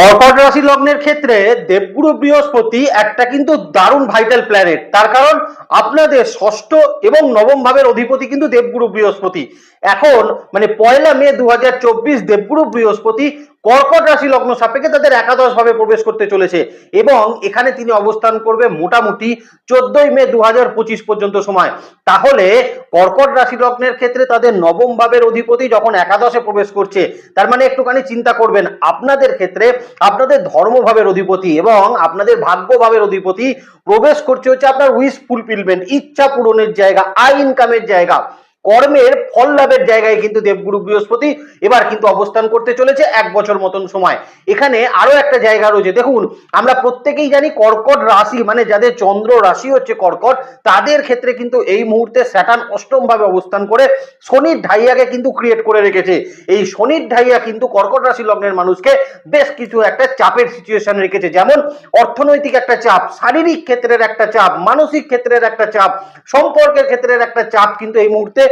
কর্কট রাশি লগ্নের ক্ষেত্রে দেবগুরু বৃহস্পতি একটা কিন্তু দারুণ ভাইটাল প্ল্যানেট তার কারণ আপনাদের ষষ্ঠ এবং নবম ভাবের অধিপতি কিন্তু দেবগুরু বৃহস্পতি। এখন মানে পয়লা মে দু হাজার চব্বিশ দেবগুরু বৃহস্পতি কর্কট রাশি লগ্ন সাপেক্ষে তাদের একাদশ ভাবে প্রবেশ করতে চলেছে এবং এখানে তিনি অবস্থান করবে মোটামুটি চোদ্দই মে দু হাজার পঁচিশ পর্যন্ত সময়। তাহলে কর্কট রাশি লগ্নের ক্ষেত্রে তাদের নবম ভাবের অধিপতি যখন একাদশে প্রবেশ করছে, তার মানে একটুখানি চিন্তা করবেন, আপনাদের ক্ষেত্রে আপনাদের ধর্মভাবের অধিপতি এবং আপনাদের ভাগ্যভাবের অধিপতি প্রবেশ করছে হচ্ছে আপনার উইস ফুলফিলমেন্ট ইচ্ছা পূরণের জায়গা আই ইনকামের জায়গা। কর্মের ফল লাভের জায়গায় কিন্তু দেবগুরু বৃহস্পতি এবার কিন্তু অবস্থান করতে চলেছে এক বছর মতন সময়। এখানে আরও একটা জায়গা রয়েছে। দেখুন, আমরা প্রত্যেকেই জানি কর্কট রাশি মানে যাদের চন্দ্র রাশি হচ্ছে কর্কট, তাদের ক্ষেত্রে কিন্তু এই মুহূর্তে স্যাটার্ন অষ্টম ভাবে অবস্থান করে শনির ঢাইয়াকে কিন্তু ক্রিয়েট করে রেখেছে। এই শনির ঢাইয়া কিন্তু কর্কট রাশি লগ্নের মানুষকে বেশ কিছু একটা চাপের সিচুয়েশন রেখেছে। যেমন, অর্থনৈতিক একটা চাপ, শারীরিক ক্ষেত্রের একটা চাপ, মানসিক ক্ষেত্রের একটা চাপ, সম্পর্কের ক্ষেত্রের একটা চাপ কিন্তু এই মুহূর্তে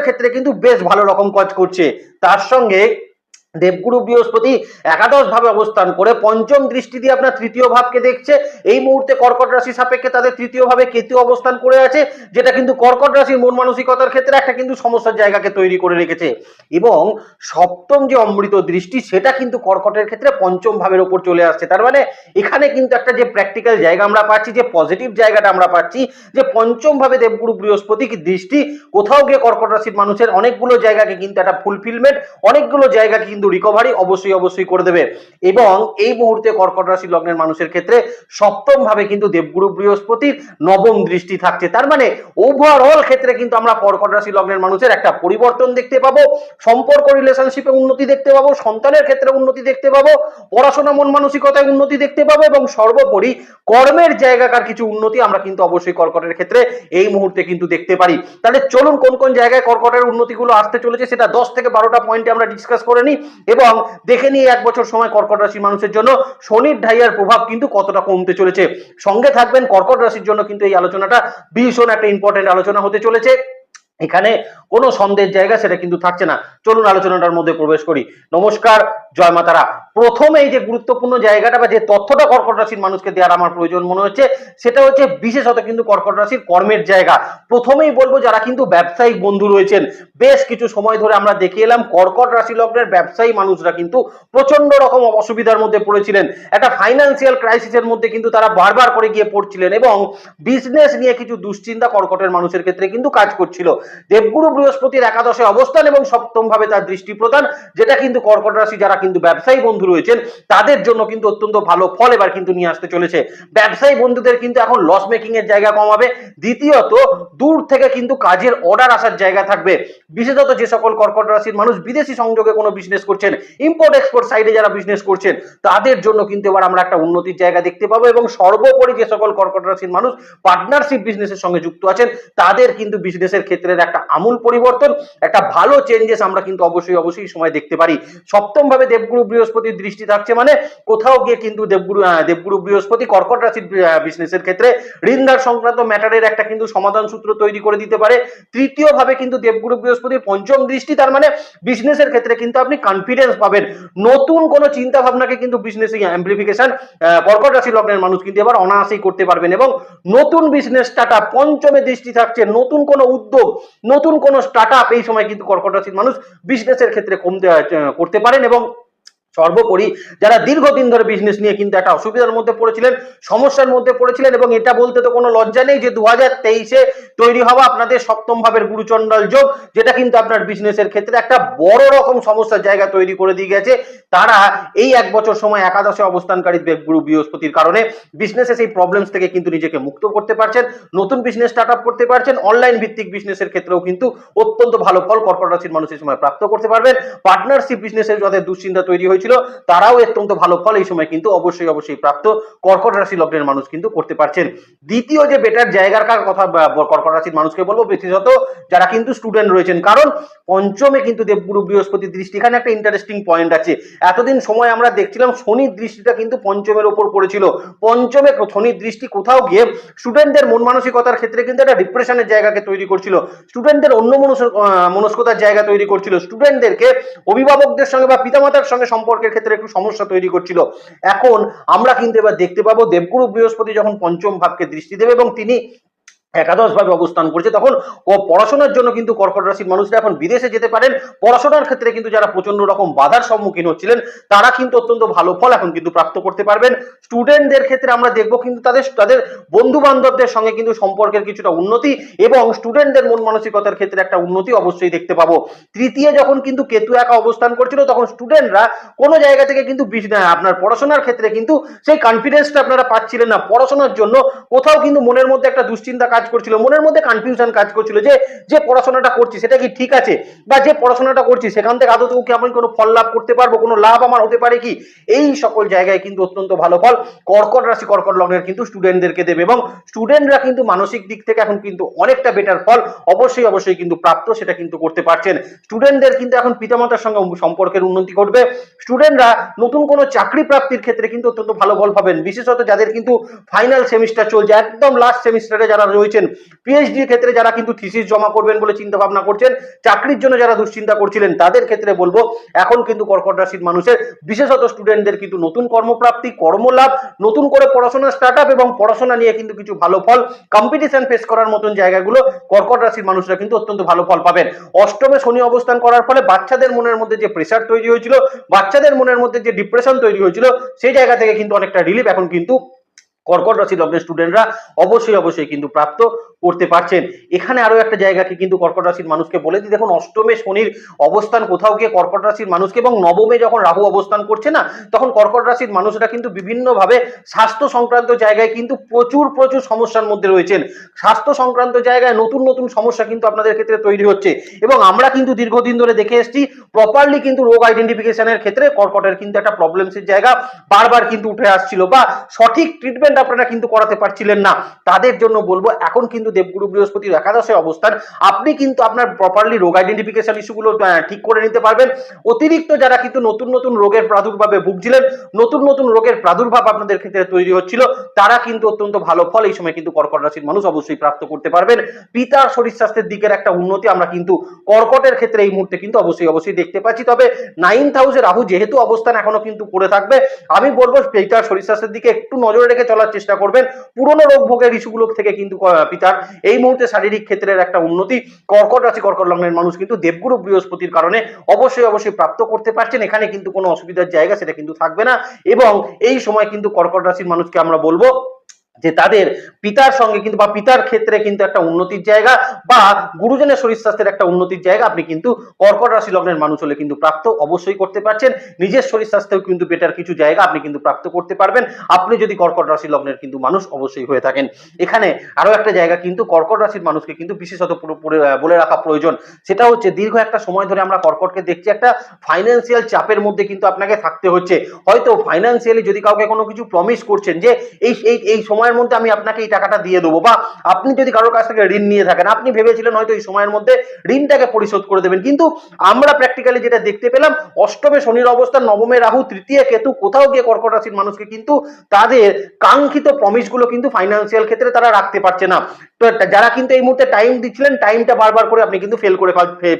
ক্ষেত্রে কিন্তু বেশ ভালো রকম কাজ করছে। তার সঙ্গে দেবগুরু বৃহস্পতি একাদশ ভাবে অবস্থান করে পঞ্চম দৃষ্টি দিয়ে আপনার তৃতীয় ভাবকে দেখছে। এই মুহূর্তে কর্কট রাশি সাপেক্ষে তাদের তৃতীয় ভাবে কেতু অবস্থান করে আছে, যেটা কিন্তু কর্কট রাশির মন মানসিকতার ক্ষেত্রে একটা কিন্তু সমস্যার জায়গাকে তৈরি করে রেখেছে। এবং সপ্তম যে অমৃত দৃষ্টি, সেটা কিন্তু কর্কটের ক্ষেত্রে পঞ্চম ভাবের উপর চলে আসছে। তার মানে এখানে কিন্তু একটা যে প্র্যাকটিক্যাল জায়গা আমরা পাচ্ছি, যে পজিটিভ জায়গাটা আমরা পাচ্ছি, যে পঞ্চম ভাবে দেবগুরু বৃহস্পতি দৃষ্টি, কোথাও গিয়ে কর্কট রাশির মানুষের অনেকগুলো জায়গাকে কিন্তু একটা ফুলফিলমেন্ট অনেকগুলো জায়গাকে কিন্তু রিকভারি অবশ্যই অবশ্যই করে দেবে। এবং এই মুহূর্তে কর্কট রাশি লগ্নের মানুষের ক্ষেত্রে সপ্তম ভাবে কিন্তু দেবগুরু বৃহস্পতির নবম দৃষ্টি থাকছে। তার মানে ওভারঅল ক্ষেত্রে কিন্তু আমরা কর্কট রাশি লগ্নের মানুষের একটা পরিবর্তন দেখতে পাবো, সম্পর্ক রিলেশনশিপে উন্নতি দেখতে পাবো, সন্তানের ক্ষেত্রে উন্নতি দেখতে পাবো, পড়াশোনা, মন মানসিকতায় উন্নতি দেখতে পাবো এবং সর্বোপরি কর্মের জায়গাকার কিছু উন্নতি আমরা কিন্তু অবশ্যই কর্কটের ক্ষেত্রে এই মুহূর্তে কিন্তু দেখতে পারি। তাহলে চলুন কোন কোন জায়গায় কর্কটের উন্নতিগুলো আসতে চলেছে সেটা দশ থেকে বারোটা পয়েন্টে আমরা ডিসকাস করে নিই। এবং দেখে নিয়ে এক বছর সময় কর্কট রাশির মানুষের জন্য শনির ঢাইয়ার প্রভাব কিন্তু কতটা কমতে চলেছে। সঙ্গে থাকবেন কর্কট রাশির জন্য কিন্তু এই আলোচনাটা ভীষণ একটা ইম্পর্টেন্ট আলোচনা হতে চলেছে। এখানে কোনো সন্দেহের জায়গা সেটা কিন্তু থাকছে না। চলুন আলোচনাটার মধ্যে প্রবেশ করি। নমস্কার, জয় মাতারা। প্রথমে এই যে গুরুত্বপূর্ণ জায়গাটা বা যে তথ্যটা কর্কট রাশির মানুষকে দেওয়ার আমার প্রয়োজন মনে হচ্ছে, সেটা হচ্ছে বিশেষত কিন্তু কর্কট রাশির কর্মের জায়গা। প্রথমেই বলব যারা কিন্তু ব্যবসায়িক বন্ধু রয়েছেন, বেশ কিছু সময় ধরে আমরা দেখে এলাম কর্কট রাশি লগ্নের ব্যবসায়ী মানুষরা কিন্তু প্রচণ্ড রকম অসুবিধার মধ্যে পড়েছিলেন। একটা ফাইন্যান্সিয়াল ক্রাইসিসের মধ্যে কিন্তু তারা বারবার করে গিয়ে পড়ছিলেন এবং বিজনেস নিয়ে কিছু দুশ্চিন্তা কর্কটের মানুষের ক্ষেত্রে কিন্তু কাজ করছিল। দেবগুরু বৃহস্পতির একাদশে অবস্থান এবং সপ্তম ভাবে তার দৃষ্টি প্রদান, যেটা কিন্তু কর্কট রাশি যারা কিন্তু ব্যবসায়ী বন্ধু রয়েছেন, তাদের জন্য কিন্তু অত্যন্ত ভালো ফল এবার কিন্তু নিয়ে আসতে চলেছে। ব্যবসায়ী বন্ধুদের কিন্তু এখন লস মেকিং এর জায়গা কমাবে। দ্বিতীয়ত, দূর থেকে কিন্তু কাজের অর্ডার আসার জায়গা থাকবে। বিশেষত যে সকল কর্কট রাশির মানুষ বিদেশি সংযোগে কোনো বিজনেস করছেন ইম্পোর্ট এক্সপোর্ট সাইডে যারা বিজনেস করছেন, তাদের জন্য কিন্তু এবার আমরা একটা উন্নতির জায়গা দেখতে পাবো এবং সর্বোপরি যে সকল কর্কট রাশির মানুষ পার্টনারশিপ বিজনেসের সঙ্গে যুক্ত আছেন, তাদের কিন্তু বিজনেসের ক্ষেত্রে একটা আমূল পরিবর্তন, একটা ভালো চেঞ্জেস আমরা কিন্তু অবশ্যই অবশ্যই সময় দেখতে পারি। সপ্তম ভাবে দেবগুরু বৃহস্পতির দৃষ্টি থাকছে মানে কোথাও গিয়ে কিন্তু দেবগুরু দেবগুরু বৃহস্পতি কর্কট রাশির বিজনেসের ক্ষেত্রে ঋণদার সংক্রান্ত ম্যাটারের একটা কিন্তু সমাধান সূত্র তৈরি করে দিতে পারে। তৃতীয় ভাবে কিন্তু দেবগুরু বৃহস্পতির পঞ্চম দৃষ্টি, তার মানে বিজনেসের ক্ষেত্রে কিন্তু আপনি কনফিডেন্স পাবেন। নতুন কোনো চিন্তা ভাবনাকে কিন্তু বিজনেস অ্যাম্প্লিফিকেশন কর্কট রাশি লগ্নের মানুষ কিন্তু এবার অনায়াসেই করতে পারবেন এবং নতুন বিজনেস আপ পঞ্চমে দৃষ্টি থাকছে। নতুন কোনো উদ্যোগ নতুন কোনো স্টার্ট এই সময় কিন্তু কর্কট রাশির মানুষ বিজনেসের ক্ষেত্রে কমতে করতে পারেন এবং সর্বোপরি যারা দীর্ঘদিন ধরে বিজনেস নিয়ে কিন্তু একটা অসুবিধার মধ্যে পড়েছিলেন, সমস্যার মধ্যে পড়েছিলেন এবং এটা বলতে তো কোনো লজ্জা নেই যে দু হাজার তেইশে তৈরি হওয়া আপনাদের সপ্তম ভাবের গুরুচণ্ডল যোগ, যেটা কিন্তু আপনার বিজনেসের ক্ষেত্রে একটা বড় রকম সমস্যার জায়গা তৈরি করে দিয়ে গেছে। তারা এই এক বছর সময় একাদশে অবস্থানকারী গুরু বৃহস্পতির কারণে বিজনেসে সেই প্রবলেমস থেকে কিন্তু নিজেকে মুক্ত করতে পারছেন, নতুন বিজনেস স্টার্ট আপ করতে পারছেন অনলাইন ভিত্তিক বিজনেসের ক্ষেত্রেও কিন্তু অত্যন্ত ভালো ফল কর্কট রাশির মানুষের সময় প্রাপ্ত করতে পারবেন। পার্টনারশিপ বিজনেসের যাদের দুশ্চিন্তা তৈরি হয়েছিল, তারাও অত্যন্ত ভালো ফল এই সময় কিন্তু অবশ্যই অবশ্যই প্রাপ্ত কর্কট রাশি লগ্নের মানুষ কিন্তু করতে পারছেন। দ্বিতীয় যে বেটার জায়গার কথা কর্কট রাশির মানুষকে বলব, বিশেষত যারা কিন্তু স্টুডেন্ট রয়েছেন। কারণ পঞ্চমে কিন্তু দেবগুরু বৃহস্পতির দৃষ্টি, এখানে একটা ইন্টারেস্টিং পয়েন্ট আছে। এতদিন সময় আমরা দেখছিলাম শনির দৃষ্টিটা কিন্তু পঞ্চমের ওপর পড়েছিল। পঞ্চমে শনির দৃষ্টি কোথাও গিয়ে স্টুডেন্টদের মন মানসিকতার ক্ষেত্রে কিন্তু একটা ডিপ্রেশনের জায়গাকে তৈরি করছিল। স্টুডেন্টদের অন্য মনস্কতার জায়গা তৈরি করছিল। স্টুডেন্টদেরকে অভিভাবকদের সঙ্গে বা পিতামাতার সঙ্গে সম্পর্ক সম্পর্কের ক্ষেত্রে একটু সমস্যা তৈরি করছিল। এখন আমরা কিন্তু এবার দেখতে পাবো দেবগুরু বৃহস্পতি যখন পঞ্চম ভাবকে দৃষ্টি দেবে এবং তিনি একাদশ ভাবে অবস্থান করছে। তখন ও পড়াশোনার জন্য কিন্তু কর্কট রাশির মানুষরা এখন বিদেশে যেতে পারেন। পড়াশোনার ক্ষেত্রে কিন্তু যারা প্রচণ্ড রকম বাধার সম্মুখীন হচ্ছিলেন, তারা কিন্তু অত্যন্ত ভালো ফল এখন কিন্তু প্রাপ্ত করতে পারবেন। স্টুডেন্টদের ক্ষেত্রে আমরা দেখব কিন্তু তাদের তাদের বন্ধু বান্ধবদের সঙ্গে কিন্তু সম্পর্কের কিছুটা উন্নতি এবং স্টুডেন্টদের মন মানসিকতার ক্ষেত্রে একটা উন্নতি অবশ্যই দেখতে পাবো। তৃতীয় যখন কিন্তু কেতু একা অবস্থান করছিল, তখন স্টুডেন্টরা কোনো জায়গা থেকে কিন্তু আপনার পড়াশোনার ক্ষেত্রে কিন্তু সেই কনফিডেন্সটা আপনারা পাচ্ছিলেন না। পড়াশোনার জন্য কোথাও কিন্তু মনের মধ্যে একটা দুশ্চিন্তা কাজ করছিল, মনের মধ্যে কনফিউশন কাজ করছিল যে যে পড়াশোনাটা করছি সেটা কি ঠিক আছে? বা যে পড়াশোনাটা করছি সেখান থেকে আদৌ কি আমি কোনো ফল লাভ করতে পারব, কোনো লাভ আমার হতে পারে কি? এই সকল জায়গায় কিন্তু অত্যন্ত ভালো ফল। কর্কট রাশি, কর্কট লগ্নের কিন্তু স্টুডেন্টদেরকে দেবে এবং স্টুডেন্টরা কিন্তু মানসিক দিক থেকে এখন কিন্তু অনেকটা বেটার ফল। অবশ্যই অবশ্যই কিন্তু প্রাপ্ত সেটা কিন্তু করতে পারছেন। স্টুডেন্টদের কিন্তু এখন পিতামাতার সঙ্গে সম্পর্কের উন্নতি ঘটবে। স্টুডেন্টরা নতুন কোনো চাকরি প্রাপ্তির ক্ষেত্রে কিন্তু অত্যন্ত ভালো ফল পাবেন। বিশেষত যাদের কিন্তু ফাইনাল সেমিস্টার চলছে, একদম লাস্ট সেমিস্টারে যারা রয়েছেন। পিএইচডি ক্ষেত্রে যারা কিন্তু থিসিস জমা করবেন বলে চিন্তা ভাবনা করছেন, চাকরির জন্য যারা দুশ্চিন্তা করছিলেন, তাদের ক্ষেত্রে বলব, এখন কিন্তু কর্কট রাশির মানুষের, বিশেষত স্টুডেন্টদের কিন্তু নতুন কর্মপ্রাপ্তি, কর্মলাভ, নতুন করে পড়াশোনা স্টার্ট আপ এবং পড়াশোনা নিয়ে কিন্তু কিছু ভালো ফল কম্পিটিশন ফেস করার মতন জায়গাগুলো কর্কট রাশির মানুষরা কিন্তু অত্যন্ত ভালো ফল পাবেন। অষ্টমে শনি অবস্থান করার ফলে বাচ্চাদের মনের মধ্যে যে প্রেশার তৈরি হয়েছিল, বাচ্চাদের মনের মধ্যে যে ডিপ্রেশন তৈরি হয়েছিল, সেই জায়গা থেকে কিন্তু অনেকটা রিলিফ এখন কিন্তু কর্কট রাশি লগ্নের স্টুডেন্টরা অবশ্যই অবশ্যই কিন্তু প্রাপ্ত। করতে পারছেন। এখানে আরও একটা জায়গাকে কিন্তু কর্কট রাশির মানুষকে বলে দিই। দেখুন, অষ্টমে শনির অবস্থান, কোথাও গিয়ে কর্কট রাশির মানুষকে এবং নবমে যখন রাহু অবস্থান করছে না, তখন কর্কট রাশির মানুষরা কিন্তু বিভিন্নভাবে স্বাস্থ্য সংক্রান্ত জায়গায় কিন্তু প্রচুর প্রচুর সমস্যার মধ্যে রয়েছেন। স্বাস্থ্য সংক্রান্ত জায়গায় নতুন নতুন সমস্যা কিন্তু আপনাদের ক্ষেত্রে তৈরি হচ্ছে। এবং আমরা কিন্তু দীর্ঘদিন ধরে দেখে এসেছি প্রপারলি কিন্তু রোগ আইডেন্টিফিকেশনের ক্ষেত্রে কর্কটের কিন্তু একটা প্রবলেমসের জায়গা বারবার কিন্তু উঠে আসছিল বা সঠিক ট্রিটমেন্ট আপনারা কিন্তু করাতে পারছিলেন না। তাদের জন্য বলব, এখন কিন্তু দেবগুরু বৃহস্পতির একাদশে অবস্থান, আপনি কিন্তু আপনার প্রপারলি রোগ আইডেন্টিফিকেশন ইস্যুগুলো ঠিক করে নিতে পারবেন। অতিরিক্ত যারা কিন্তু নতুন নতুন রোগের প্রাদুর্ভাবে ভুগছিলেন, নতুন নতুন রোগের প্রাদুর্ভাব আপনাদের ক্ষেত্রে তৈরি হচ্ছিল, তারা কিন্তু অত্যন্ত ভালো ফল এই সময় কিন্তু কর্কট রাশির মানুষ অবশ্যই প্রাপ্ত করতে পারবেন। পিতার শরীর স্বাস্থ্যের দিকের একটা উন্নতি আমরা কিন্তু কর্কটের ক্ষেত্রে এই মুহূর্তে কিন্তু অবশ্যই অবশ্যই দেখতে পাচ্ছি। তবে নাইন্থ হাউসে রাহু যেহেতু অবস্থান এখনও কিন্তু করে থাকবে, আমি বলব পিতার শরীর স্বাস্থ্যের দিকে একটু নজরে রেখে চলার চেষ্টা করবেন। পুরনো রোগ ভোগের ইস্যুগুলো থেকে কিন্তু পিতার এই মুহূর্তে শারীরিক ক্ষেত্রের একটা উন্নতি। কর্কট রাশি, কর্কট লগ্নের মানুষ কিন্তু দেবগুরু বৃহস্পতির কারণে অবশ্যই অবশ্যই প্রাপ্ত করতে পারছেন। এখানে কিন্তু কোনো অসুবিধার জায়গা সেটা কিন্তু থাকবে না। এবং এই সময় কিন্তু কর্কট রাশির মানুষকে আমরা বলব যে তাদের পিতার সঙ্গে কিন্তু বা পিতার ক্ষেত্রে কিন্তু একটা উন্নতির জায়গা বা গুরুজনের শরীর স্বাস্থ্যের একটা উন্নতির জায়গা, আপনি কিন্তু কর্কট রাশি লগ্নের মানুষ হলে কিন্তু প্রাপ্ত অবশ্যই করতে পারছেন। নিজের শরীর স্বাস্থ্যেও কিন্তু বেটার কিছু জায়গা আপনি কিন্তু প্রাপ্ত করতে পারবেন। আপনি যদি কর্কট রাশি লগ্নের কিন্তু মানুষ অবশ্যই হয়ে থাকেন। এখানে আরও একটা জায়গা কিন্তু কর্কট রাশির মানুষকে কিন্তু বিশেষত বলে রাখা প্রয়োজন। সেটা হচ্ছে দীর্ঘ একটা সময় ধরে আমরা কর্কটকে দেখছি, একটা ফাইন্যান্সিয়াল চাপের মধ্যে কিন্তু আপনাকে থাকতে হচ্ছে। হয়তো ফাইন্যান্সিয়ালি যদি কাউকে কোনো কিছু প্রমিস করছেন যে এই এই এই সময়ের মধ্যে আমি আপনাকে এই টাকাটা দিয়ে দেবো। বা আপনি যদি কারোর কাছ থেকে ঋণ নিয়ে থাকেন, আপনি ভেবেছিলেন হয়তো এই সময়ের মধ্যে ঋণটাকে পরিশোধ করে দেবেন। কিন্তু আমরা প্র্যাকটিক্যালি যেটা দেখতে পেলাম, অষ্টমে শনির অবস্থান নবমে রাহু, তৃতীয় কেতু, কোথাও গিয়ে কর্কট রাশির মানুষকে কিন্তু তাদের কাঙ্ক্ষিত প্রমিসগুলো কিন্তু ফাইন্যান্সিয়াল ক্ষেত্রে তারা রাখতে পারছে না। তো যারা কিন্তু এই মুহূর্তে টাইম দিচ্ছিলেন টাইমটা বারবার করে আপনি কিন্তু ফেল করে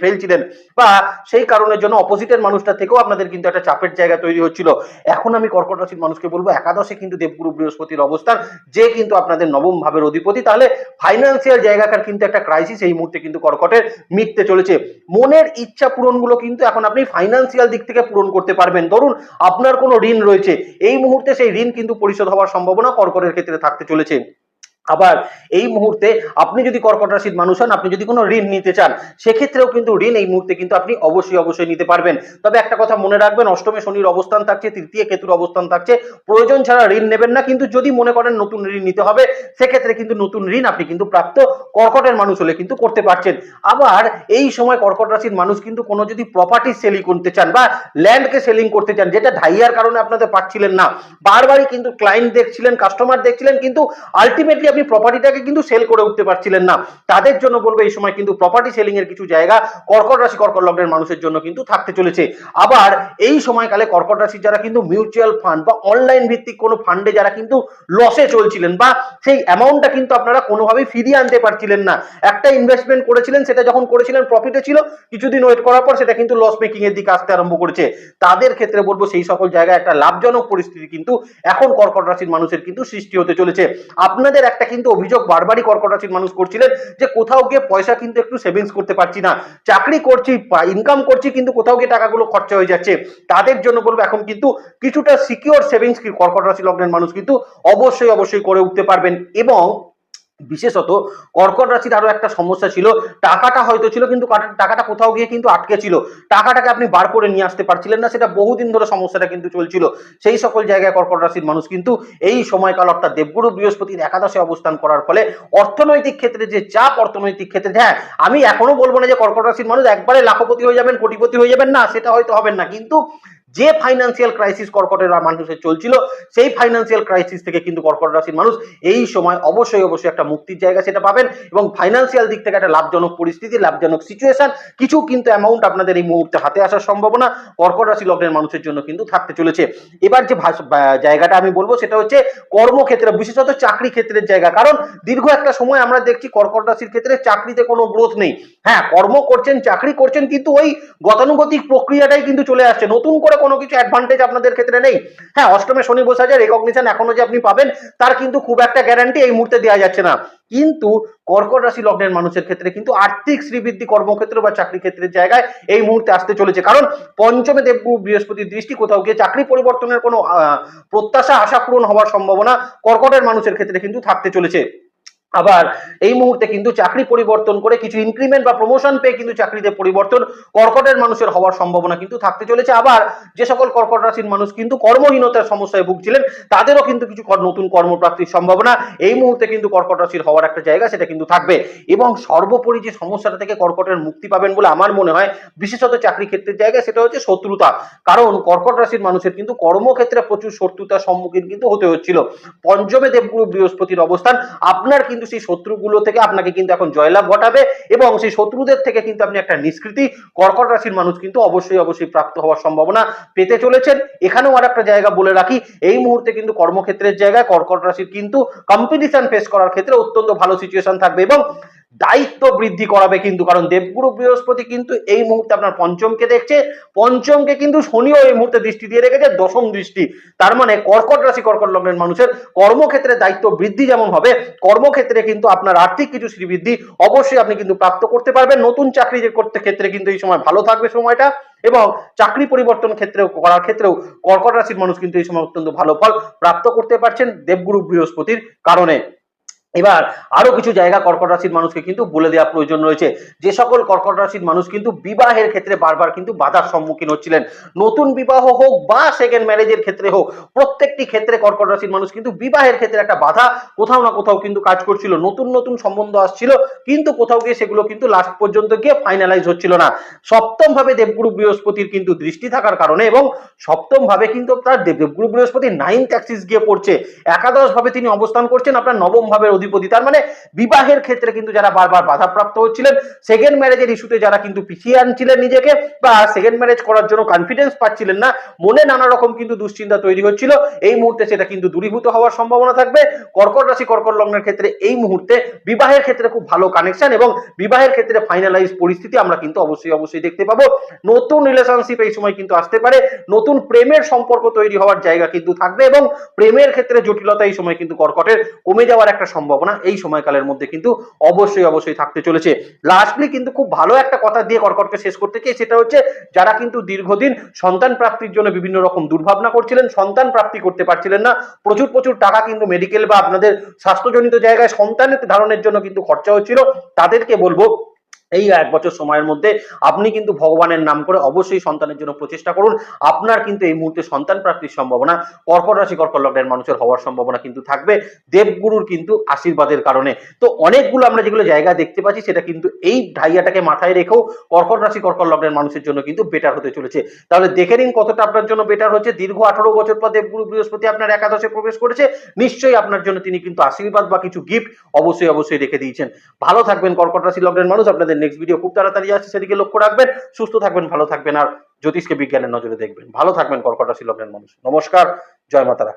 ফেলছিলেন। বা সেই কারণের জন্য অপোজিটের মানুষটা থেকেও আপনাদের কিন্তু একটা চাপের জায়গা তৈরি হচ্ছিল। এখন আমি কর্কট রাশির মানুষকে বলব, একাদশে কিন্তু দেবগুরু বৃহস্পতির অবস্থান, যে কিন্তু আপনাদের নবম ভাবের অধিপতি। তাহলে ফাইন্যান্সিয়াল জায়গাকার কিন্তু একটা ক্রাইসিস এই মুহূর্তে কিন্তু কর্কটের মিটতে চলেছে। মনের ইচ্ছা পূরণগুলো কিন্তু এখন আপনি ফাইন্যান্সিয়াল দিক থেকে পূরণ করতে পারবেন। ধরুন, আপনার কোনো ঋণ রয়েছে। এই মুহূর্তে সেই ঋণ কিন্তু পরিশোধ হওয়ার সম্ভাবনা কর্কটের ক্ষেত্রে থাকতে চলেছে। আবার এই মুহূর্তে আপনি যদি কর্কট রাশির মানুষ হন, আপনি যদি কোনো ঋণ নিতে চান, সেক্ষেত্রেও কিন্তু ঋণ এই মুহূর্তে কিন্তু আপনি অবশ্যই অবশ্যই নিতে পারবেন। তবে একটা কথা মনে রাখবেন, অষ্টমে শনির অবস্থান থাকছে, তৃতীয় কেতুর অবস্থান থাকছে। প্রয়োজন ছাড়া ঋণ নেবেন না, কিন্তু যদি মনে করেন নতুন ঋণ নিতে হবে, সেক্ষেত্রে কিন্তু নতুন ঋণ আপনি কিন্তু প্রাপ্ত কর্কটের মানুষ হলে কিন্তু করতে পারছেন। আবার এই সময় কর্কট রাশির মানুষ কিন্তু কোনো যদি প্রপার্টি সেলিং করতে চান বা ল্যান্ডকে সেলিং করতে চান, যেটা ঢাইয়ার কারণে আপনাদের পাচ্ছিলেন না, বারবারই কিন্তু ক্লায়েন্ট দেখছিলেন কাস্টমার দেখছিলেন, কিন্তু আলটিমেটলি আপনি প্রপার্টিটাকে কিন্তু সেল করে উঠতে পারছিলেন না। তাদের জন্য বলব, এই সময় কিন্তু প্রপার্টি সেলিং এর কিছু জায়গা কর্কট রাশি, কর্কট লগ্নের মানুষের জন্য কিন্তু থাকতে চলেছে। আবার এই সময়কালে কর্কট রাশির যারা কিন্তু মিউচুয়াল ফান্ড বা অনলাইন ভিত্তিক কোনো ফান্ডে যারা কিন্তু লসে চলছিলেন বা সেই অ্যামাউন্টটা কিন্তু আপনারা কোনোভাবেই ফিরিয়ে আনতে পারছিলেন না। একটা ইনভেস্টমেন্ট করেছিলেন, সেটা যখন করেছিলেন প্রফিটে ছিল, কিছুদিন ওয়েট করার পর সেটা কিন্তু লস মেকিং এর দিকে আসতে আরম্ভ করেছে। তাদের ক্ষেত্রে বলব, সেই সকল জায়গায় একটা লাভজনক পরিস্থিতি কিন্তু এখন কর্কট রাশির মানুষের কিন্তু সৃষ্টি হতে চলেছে। আপনাদের একটা কিন্তু অভিযোগ বারবারই কর্কটাচির মানুষ করছিলেন যে কোথাও গিয়ে পয়সা কিন্তু একটু সেভিংস করতে পারছি না। চাকরি করছি ইনকাম করছি, কিন্তু কোথাও গিয়ে টাকাগুলো খরচা হয়ে যাচ্ছে। তাদের জন্য বলব এখন কিন্তু কিছুটা সিকিওর সেভিংস কর্কট রাশি লগ্নের মানুষ কিন্তু অবশ্যই অবশ্যই করে উঠতে পারবেন এবং বিশেষত কর্কট রাশির আরও একটা সমস্যা ছিল। টাকাটা হয়তো ছিল, কিন্তু কাটা- টাকাটা কোথাও গিয়ে কিন্তু আটকে ছিল। টাকাটাকে আপনি বার করে নিয়ে আসতে পারছিলেন না, সেটা বহুদিন ধরে সমস্যাটা কিন্তু চলছিল। সেই সকল জায়গায় কর্কট রাশির মানুষ কিন্তু এই সময়কাল অর্থাৎ দেবগুরু বৃহস্পতির একাদশে অবস্থান করার ফলে অর্থনৈতিক ক্ষেত্রে যে চাপ, অর্থনৈতিক ক্ষেত্রে হ্যাঁ আমি এখনও বলব না যে কর্কট রাশির মানুষ একবারে লাখপতি হয়ে যাবেন, কোটিপতি হয়ে যাবেন, না, সেটা হয়তো হবেন না। কিন্তু যে ফাইন্যান্সিয়াল ক্রাইসিস কর্কটের মানুষের চলছিল, সেই ফাইন্যান্সিয়াল ক্রাইসিস থেকে কিন্তু কর্কট রাশির মানুষ এই সময় অবশ্যই অবশ্যই একটা মুক্তির জায়গা সেটা পাবেন এবং ফাইন্যান্সিয়াল দিক থেকে একটা লাভজনক পরিস্থিতি, লাভজনক সিচুয়েশন কিছু কিন্তু অ্যামাউন্ট আপনাদের এই মুহূর্তে হাতে আসার সম্ভাবনা কর্কট রাশি লগ্নের মানুষের জন্য কিন্তু থাকতে চলেছে। এবার যে জায়গাটা আমি বলব সেটা হচ্ছে কর্মক্ষেত্রে, বিশেষত চাকরি ক্ষেত্রের জায়গা। কারণ দীর্ঘ একটা সময় আমরা দেখছি কর্কট রাশির ক্ষেত্রে চাকরিতে কোনো গ্রোথ নেই। হ্যাঁ কর্ম করছেন, চাকরি করছেন, কিন্তু ওই গতানুগতিক প্রক্রিয়াটাই কিন্তু চলে আসছে। নতুন করে কোনো কিছু অ্যাডভান্টেজ আপনাদের ক্ষেত্রে নেই। হ্যাঁ অষ্টমে শনি বসে আছে রেকগনিশন এখনও যে আপনি পাবেন, তার কিন্তু খুব একটা গ্যারান্টি এই মুহূর্তে দেওয়া যাচ্ছে না। কিন্তু কর্কট রাশি লগ্নের মানুষের ক্ষেত্রে কিন্তু আর্থিক শ্রীবৃদ্ধি কর্মক্ষেত্র বা চাকরি ক্ষেত্রের জায়গায় এই মুহূর্তে আসতে চলেছে। কারণ পঞ্চমে দেব বৃহস্পতির দৃষ্টি কোথাও গিয়ে চাকরি পরিবর্তনের কোনো প্রত্যাশা, আশা পূরণ হওয়ার সম্ভাবনা কর্কটের মানুষের ক্ষেত্রে কিন্তু থাকতে চলেছে। আবার এই মুহূর্তে কিন্তু চাকরি পরিবর্তন করে কিছু ইনক্রিমেন্ট বা প্রমোশন পেয়ে কিন্তু চাকরিতে পরিবর্তন কর্কটের মানুষের হওয়ার সম্ভাবনা কিন্তু থাকতে চলেছে। আবার যে সকল কর্কট রাশির মানুষ কিন্তু কর্মহীনতার সমস্যায় ভুগছিলেন, তাদেরও কিন্তু কিছু নতুন কর্মপ্রাপ্তির সম্ভাবনা। এই মুহূর্তে কিন্তু কর্কট রাশির হওয়ার একটা জায়গা সেটা কিন্তু থাকবে। এবং সর্বোপরি যে সমস্যাটা থেকে কর্কটের মুক্তি পাবেন বলে আমার মনে হয়, বিশেষত চাকরি ক্ষেত্রের জায়গা সেটা হচ্ছে শত্রুতা। কারণ কর্কট রাশির মানুষের কিন্তু কর্মক্ষেত্রে প্রচুর শত্রুতার সম্মুখীন কিন্তু হতে হচ্ছিল। পঞ্চমে দেবগুরু বৃহস্পতির অবস্থান, আপনার কিন্তু সেই শত্রুগুলো থেকে আপনাকে কিন্তু এখন জয়লাভ ঘটাবে এবং সেই শত্রুদের থেকে কিন্তু আপনি একটা নিষ্কৃতি কর্কট রাশির মানুষ কিন্তু অবশ্যই অবশ্যই প্রাপ্ত হওয়ার সম্ভাবনা পেতে চলেছেন। এখানেও আর একটা জায়গা বলে রাখি, এই মুহূর্তে কিন্তু কর্মক্ষেত্রের জায়গায় কর্কট রাশির কিন্তু কম্পিটিশন ফেস করার ক্ষেত্রে অত্যন্ত ভালো সিচুয়েশন থাকবে এবং দায়িত্ব বৃদ্ধি করাবে কিন্তু, কারণ দেবগুরু বৃহস্পতি কিন্তু এই মুহূর্তে আপনার পঞ্চমকে দেখছে, পঞ্চমকে কিন্তু শনিও এই মুহূর্তে দৃষ্টি দিয়ে রেখেছে, দশম দৃষ্টি। তার মানে কর্কট রাশি, কর্কট লগ্নের মানুষের কর্মক্ষেত্রে দায়িত্ব বৃদ্ধি যেমন হবে, কর্মক্ষেত্রে কিন্তু আপনার আর্থিক কিছু শ্রীবৃদ্ধি অবশ্যই আপনি কিন্তু প্রাপ্ত করতে পারবেন। নতুন চাকরি যে করতে ক্ষেত্রে কিন্তু এই সময় ভালো থাকবে সময়টা এবং চাকরি পরিবর্তন ক্ষেত্রেও, করার ক্ষেত্রেও কর্কট রাশির মানুষ কিন্তু এই সময় অত্যন্ত ভালো ফল প্রাপ্ত করতে পারছেন দেবগুরু বৃহস্পতির কারণে। এবার আরও কিছু জায়গা কর্কট রাশির মানুষকে কিন্তু বলে দেওয়া প্রয়োজন রয়েছে। যে সকল কর্কট রাশির মানুষ কিন্তু বিবাহের ক্ষেত্রে বারবার কিন্তু বাধার সম্মুখীন হচ্ছিলেন। নতুন বিবাহ হোক বা সেকেন্ড ম্যারেজের ক্ষেত্রে হোক, প্রত্যেকটি ক্ষেত্রে কর্কট রাশির মানুষ কিন্তু বিবাহের ক্ষেত্রে একটা বাধা কোথাও না কোথাও কিন্তু কাজ করছিল। নতুন নতুন সম্বন্ধ আসছিল, কিন্তু কোথাও গিয়ে সেগুলো কিন্তু লাস্ট পর্যন্ত গিয়ে ফাইনালাইজ হচ্ছিল না। সপ্তম ভাবে দেবগুরু বৃহস্পতির কিন্তু দৃষ্টি থাকার কারণে এবং সপ্তম ভাবে কিন্তু তার দেব- দেবগুরু বৃহস্পতি নাইন অ্যাক্সিস গিয়ে পড়ছে। একাদশ ভাবে তিনি অবস্থান করছেন আপনার নবম ভাবের অধিপতি। তার মানে বিবাহের ক্ষেত্রে কিন্তু যারা বারবার বাধাপ্রাপ্ত হচ্ছিলেন সেকেন্ড ম্যারেজের ইস্যুতে যারা কিন্তু পিছিয়ে আনছিলেন নিজেকে বা সেকেন্ড ম্যারেজ করার জন্য কনফিডেন্স পাচ্ছিলেন না, মনে নানা রকম কিন্তু দুশ্চিন্তা তৈরি হচ্ছিল। এই মুহূর্তে সেটা কিন্তু দূরীভূত হওয়ার সম্ভাবনা থাকবে। কর্কট রাশি, কর্কট লগ্নের ক্ষেত্রে এই মুহূর্তে বিবাহের ক্ষেত্রে খুব ভালো কানেকশন এবং বিবাহের ক্ষেত্রে ফাইনালাইজ পরিস্থিতি আমরা কিন্তু অবশ্যই অবশ্যই দেখতে পাবো। নতুন রিলেশনশিপ এই সময় কিন্তু আসতে পারে। নতুন প্রেমের সম্পর্ক তৈরি হওয়ার জায়গা কিন্তু থাকবে এবং প্রেমের ক্ষেত্রে জটিলতা এই সময় কিন্তু কর্কটের কমে যাওয়ার একটা সম্ভাবনা এই সময়কালের মধ্যে কিন্তু অবশ্যই অবশ্যই থাকতে চলেছে। লাস্টলি কিন্তু খুব ভালো একটা কথা দিয়ে কর্কটকে শেষ করতে চাই সেটা হচ্ছে যারা কিন্তু দীর্ঘদিন সন্তান প্রাপ্তির জন্য বিভিন্ন রকম দুর্ভাবনা করছিলেন, সন্তান প্রাপ্তি করতে পারছিলেন না, প্রচুর প্রচুর টাকা কিন্তু মেডিকেল বা আপনাদের স্বাস্থ্যজনিত জায়গায় সন্তানের ধারণের জন্য কিন্তু খরচা হচ্ছিল। তাদেরকে বলব এই এক বছর সময়ের মধ্যে আপনি কিন্তু ভগবানের নাম করে অবশ্যই সন্তানের জন্য প্রচেষ্টা করুন। আপনার কিন্তু এই মুহূর্তে সন্তান প্রাপ্তির সম্ভাবনা, কর্কট রাশি, কর্কট লগ্নের মানুষের হওয়ার সম্ভাবনা কিন্তু থাকবে। দেবগুরুর কিন্তু আশীর্বাদের কারণে। তো অনেকগুলো আমরা যেগুলো জায়গা দেখতে পাচ্ছি, সেটা কিন্তু এই ঢাইয়াটাকে মাথায় রেখেও কর্কট রাশি, কর্কট লগ্নের মানুষের জন্য কিন্তু বেটার হতে চলেছে। তাহলে দেখে নিন কতটা আপনার জন্য বেটার হচ্ছে। দীর্ঘ আঠারো বছর পর দেবগুরু বৃহস্পতি আপনার একাদশে প্রবেশ করেছে। নিশ্চয়ই আপনার জন্য তিনি কিন্তু আশীর্বাদ বা কিছু গিফট অবশ্যই অবশ্যই রেখে দিয়েছেন। ভালো থাকবেন কর্কট রাশি, লগ্নের মানুষ। আপনাদের নেক্সট ভিডিও খুব তাড়াতাড়ি আসছে, সেদিকে লক্ষ্য রাখবেন। সুস্থ থাকবেন, ভালো থাকবেন, আর জ্যোতিষকে বিজ্ঞানের নজরে দেখবেন। ভালো থাকবেন, কর্কটা শিলকের মানুষ। নমস্কার, জয় মাতারা।